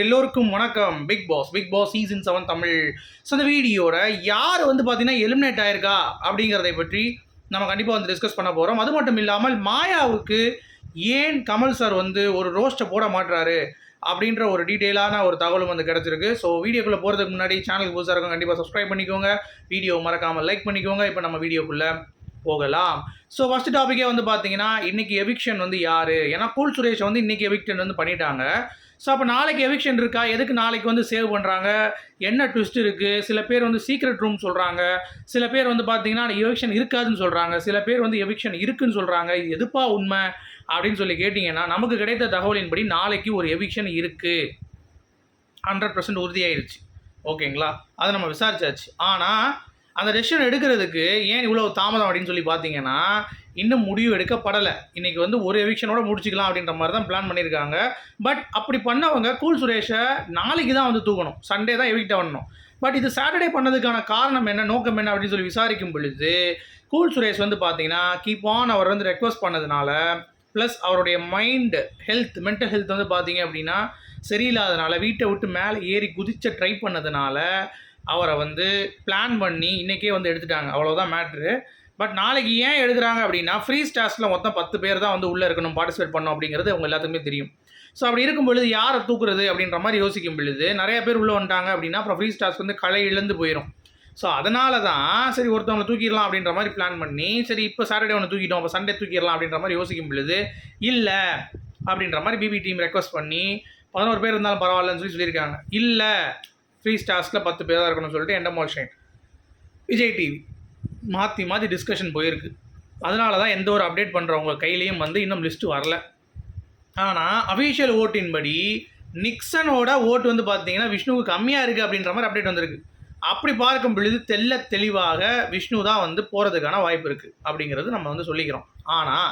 எல்லோருக்கும் வணக்கம். Bigg Boss Bigg Boss season seven Tamil. So இந்த வீடியோட யார் வந்து பார்த்தீங்கன்னா எலிமினேட் ஆயிருக்கா அப்படிங்கிறதை பற்றி நம்ம கண்டிப்பாக வந்து டிஸ்கஸ் பண்ண போகிறோம் அது மட்டும் இல்லாமல் மாயாவுக்கு ஏன் கமல் சார் வந்து ஒரு ரோஸ்ட்டை போட மாட்டுறாரு அப்படின்ற ஒரு டீட்டெயிலான ஒரு தகவலும் வந்து கிடச்சிருக்கு. ஸோ வீடியோக்குள்ளே போகிறதுக்கு முன்னாடி சேனலுக்கு புதுசாக இருக்கும் கண்டிப்பாக சப்ஸ்கிரைப் பண்ணிக்கோங்க. வீடியோ மறக்காமல் லைக் பண்ணிக்கோங்க. இப்போ நம்ம வீடியோக்குள்ளே போகலாம். ஸோ ஃபஸ்ட் டாப்பிக்கே வந்து பார்த்தீங்கன்னா இன்றைக்கி எவிக்ஷன் வந்து யார்? ஏன்னா கூல் சுரேஷ் வந்து இன்றைக்கி எவிக்ஷன் வந்து பண்ணிட்டாங்க. ஸோ அப்போ நாளைக்கு எவிக்ஷன் இருக்கா? எதுக்கு நாளைக்கு வந்து சேவ் பண்ணுறாங்க என்ன ட்விஸ்ட் இருக்குது சில பேர் வந்து சீக்ரெட் ரூம் சொல்கிறாங்க சில பேர் வந்து பார்த்தீங்கன்னா எவிக்ஷன் இருக்காதுன்னு சொல்கிறாங்க சில பேர் வந்து எவிக்ஷன் இருக்குதுன்னு சொல்கிறாங்க இது எதுப்பா உண்மை? அப்படின்னு சொல்லி கேட்டிங்கன்னா நமக்கு கிடைத்த தகவலின்படி நாளைக்கு ஒரு எவிக்ஷன் இருக்குது ஹண்ட்ரட் பர்சன்ட் உறுதியாயிருச்சு. ஓகேங்களா? அதை நம்ம விசாரிச்சாச்சு. ஆனால் அந்த டெசிஷன் எடுக்கிறதுக்கு ஏன் இவ்வளோ தாமதம் அப்படின்னு சொல்லி பார்த்தீங்கன்னா இன்னும் முடிவு எடுக்கப்படலை. இன்றைக்கி வந்து ஒரு எவிக்ஷனோட முடிச்சுக்கலாம் அப்படின்ற மாதிரி தான் பிளான் பண்ணியிருக்காங்க. பட் அப்படி பண்ணவங்க கூல் சுரேஷை நாளைக்கு தான் வந்து தூக்கணும். சண்டே தான் எவிக்ட் பண்ணணும் பட் இது சாட்டர்டே பண்ணதுக்கான காரணம் என்ன நோக்கம் என்ன அப்படின்னு சொல்லி விசாரிக்கும் பொழுது கூல் சுரேஷ் வந்து பார்த்தீங்கன்னா கீப் ஆன் அவர் வந்து ரெக்வஸ்ட் பண்ணதுனால ப்ளஸ் அவருடைய மைண்டு ஹெல்த் மென்டல் ஹெல்த் வந்து பார்த்தீங்க அப்படின்னா சரியில்லாதனால வீட்டை விட்டு மேலே ஏறி குதிச்ச ட்ரை பண்ணதுனால அவரை வந்து பிளான் பண்ணி இன்றைக்கே வந்து எடுத்துட்டாங்க. அவ்வளோதான் மேட்ரு பட் நாளைக்கு ஏன் எடுக்கிறாங்க அப்படின்னா ஃப்ரீ ஸ்டார்ஸில் மொத்தம் பத்து பேர் தான் வந்து உள்ளே இருக்கணும் பார்ட்டிசிபேட் பண்ணணும் அப்படிங்கிறது அவங்க எல்லாத்துக்குமே தெரியும். ஸோ அப்படி இருக்கும் பொழுது யாரை தூக்குறது அப்படின்ற மாதிரி யோசிக்கும் பொழுது நிறைய பேர் உள்ளே வந்துட்டாங்க அப்படின்னா அப்புறம் ஃப்ரீ ஸ்டார்ஸ் வந்து களை இழந்து போயிடும் ஸோ அதனால தான் சரி ஒருத்தவங்களை தூக்கிடலாம் அப்படின்ற மாதிரி பிளான் பண்ணி சரி இப்போ சாட்டர்டே ஒன்று தூக்கிட்டோம் அப்போ சண்டே தூக்கிடலாம் அப்படின்ற மாதிரி யோசிக்கும் பொழுது இல்லை அப்படின்ற மாதிரி பிபி டீம் ரெக்வஸ்ட் பண்ணி பதினோரு பேர் இருந்தாலும் பரவாயில்லன்னு சொல்லி சொல்லியிருக்காங்க. இல்லை ஃப்ரீ ஸ்டார்ஸில் பத்து பேர் தான் இருக்கணும்னு சொல்லிட்டு எண்டமால் ஷைன் விஜய் டிவி மாற்றி மாற்றி டிஸ்கஷன் போயிருக்கு. அதனால தான் எந்த ஒரு அப்டேட் பண்ணுறவங்க கையிலையும் வந்து இன்னும் லிஸ்ட்டு வரல. ஆனால் அஃபீஷியல் ஓட்டின்படி நிக்சனோட ஓட்டு வந்து பார்த்தீங்கன்னா விஷ்ணுவுக்கு கம்மியாக இருக்குது அப்படின்ற மாதிரி அப்டேட் வந்திருக்கு. அப்படி பார்க்கும் பொழுது தெல்ல தெளிவாக விஷ்ணு தான் வந்து போகிறதுக்கான வாய்ப்பு இருக்குது அப்படிங்கிறது நம்ம வந்து சொல்லிக்கிறோம். ஆனால்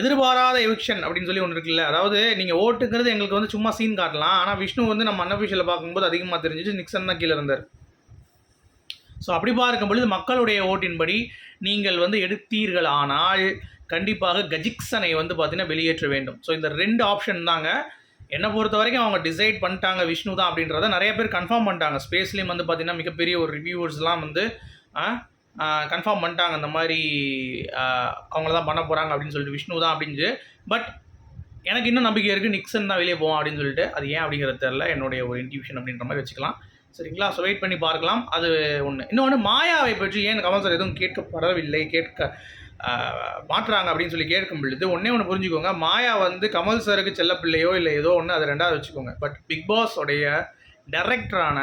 எதிர்பாராத எவிக்ஷன் அப்படின்னு சொல்லி ஒன்று இருக்குல்ல. அதாவது நீங்கள் ஓட்டுங்கிறது எங்களுக்கு வந்து சும்மா சீன் காட்டலாம். ஆனால் விஷ்ணு வந்து நம்ம அன்அஃபிஷியலில் பார்க்கும்போது அதிகமாக தெரிஞ்சிச்சு நிக்சன் தான் கீழே இருந்தார். ஸோ அப்படி பார்க்கும் பொழுது மக்களுடைய ஓட்டின்படி நீங்கள் வந்து எடுத்தீர்கள் ஆனால் கண்டிப்பாக கஜிக்சனை வந்து பார்த்தீங்கன்னா வெளியேற்ற வேண்டும். ஸோ இந்த ரெண்டு ஆப்ஷன் தாங்க. என்னை பொறுத்த வரைக்கும் அவங்க டிசைட் பண்ணிட்டாங்க விஷ்ணு தான் அப்படின்றத நிறைய பேர் கன்ஃபார்ம் பண்ணிட்டாங்க. ஸ்பேஸ்லேயும் வந்து பார்த்திங்கன்னா மிகப்பெரிய ஒரு ரிவ்யூவர்ஸ்லாம் வந்து கன்ஃபார்ம் பண்ணிட்டாங்க அந்த மாதிரி அவங்கள தான் பண்ண போகிறாங்க அப்படின்னு சொல்லிட்டு விஷ்ணு தான் அப்படின்னு பட் எனக்கு இன்னும் நம்பிக்கை இருக்குது நிக்சன் தான் வெளியே போவோம் அப்படின்னு சொல்லிட்டு. அது ஏன் அப்படிங்கிறது தெரில என்னுடைய ஒரு இன்டிவிஷன் அப்படின்ற மாதிரி வச்சுக்கலாம். சரிங்களா? ஸோ வெயிட் பண்ணி பார்க்கலாம். அது ஒன்று இன்னொன்று மாயாவை பற்றி ஏன் கமல் சார் எதுவும் கேட்கப்படவில்லை? கேட்க மாற்றுறாங்க அப்படின்னு சொல்லி கேட்கும் பொழுது ஒன்றே ஒன்று புரிஞ்சுக்கோங்க. மாயா வந்து கமல் சாருக்கு செல்லப்பிள்ளையோ இல்லை ஏதோ ஒன்று அதை ரெண்டாவது வச்சுக்கோங்க. பட் பிக் பாஸ் உடைய டைரக்டரான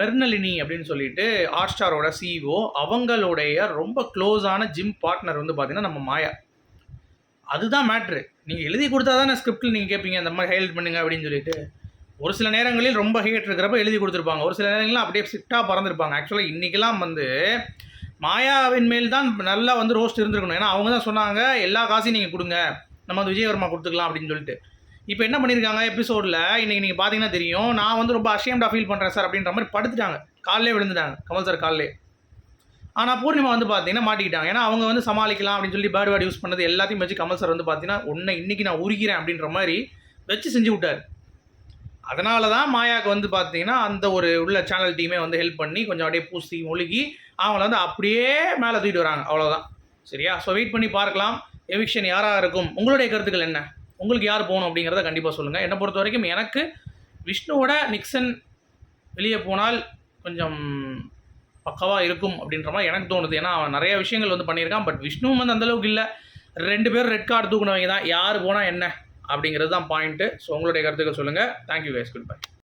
மெர்னலினி அப்படின்னு சொல்லிட்டு ஹாட் ஸ்டாரோட சிஇஓ அவங்களுடைய ரொம்ப க்ளோஸான ஜிம் பார்ட்னர் வந்து பார்த்தீங்கன்னா நம்ம மாயா. அதுதான் மேட்ரு நீங்கள் எழுதி கொடுத்தா தானே ஸ்கிரிப்டில் நீங்கள் கேட்பீங்க இந்த மாதிரி ஹைலைட் பண்ணுங்க அப்படின்னு சொல்லிட்டு. ஒரு சில நேரங்களில் ரொம்ப ஹீட் இருக்கிறப்ப எழுதி கொடுத்துருப்பாங்க. ஒரு சில நேரங்களில் அப்படியே ஸ்ட்ரிக்டாக பறந்துருப்பாங்க. ஆக்சுவலாக இன்றைக்கெல்லாம் வந்து மாயாவின் மேல் தான் நல்லா வந்து ரோஸ்ட் இருந்திருக்கணும். ஏன்னா அவங்க தான் சொன்னாங்க எல்லா காசையும் நீங்கள் கொடுங்க. நம்ம வந்து விஜயவர்மா கொடுத்துக்கலாம் அப்படின்னு சொல்லிட்டு. இப்போ என்ன பண்ணியிருக்காங்க எபிசோடில் இன்றைக்கி நீங்கள் பார்த்தீங்கன்னா தெரியும். நான் வந்து ரொம்ப அஷேம்டாக ஃபீல் பண்ணுறேன் சார் அப்படின்ற மாதிரி படுத்துட்டாங்க. காலையிலே விழுந்துட்டாங்க. கமல் சார் காலையிலே ஆனால் பூர்ணிமா வந்து பார்த்தீங்கன்னா மாட்டிக்கிட்டாங்க. ஏன்னா அவங்க வந்து சமாளிக்கலாம் அப்படின்னு சொல்லி பேர்ட் வேர்டு யூஸ் பண்ணது எல்லாத்தையும் வச்சு கமல் சார் வந்து பார்த்தீங்கன்னா உன்னை இன்றைக்கி நான் உருகிறேன் அப்படின்ற மாதிரி வச்சு செஞ்சு விட்டார். அதனால தான் மாயாவுக்கு வந்து பார்த்தீங்கன்னா அந்த ஒரு உள்ள சேனல் டீமே வந்து ஹெல்ப் பண்ணி கொஞ்சம் அப்படியே பூசி ஒழுகி அவங்கள வந்து அப்படியே மேலே தூக்கிட்டு வராங்க. அவ்வளோதான் சரியா? ஸோ வெயிட் பண்ணி பார்க்கலாம். எவிக்ஷன் யாராக இருக்கும்? உங்களுடைய கருத்துக்கள் என்ன? உங்களுக்கு யார் போகணும் அப்படிங்கிறத கண்டிப்பாக சொல்லுங்கள் என்னை பொறுத்த வரைக்கும் எனக்கு விஷ்ணுவோட நிக்சன் வெளியே போனால் கொஞ்சம் பக்கவாக இருக்கும் அப்படின்ற மாதிரி எனக்கு தோணுது. ஏன்னா அவன் நிறைய விஷயங்கள் வந்து பண்ணியிருக்கான். பட் விஷ்ணுவும் வந்து அந்தளவுக்கு இல்லை. ரெண்டு பேரும் ரெட் கார்டு தூக்குனவங்க தான். யார் போனால் என்ன? அப்படிங்கிறது தான் பாயிண்ட்டு ஸோ உங்களுடைய கருத்துக்கள் சொல்லுங்கள் தேங்க்யூ கைஸ் குட் பை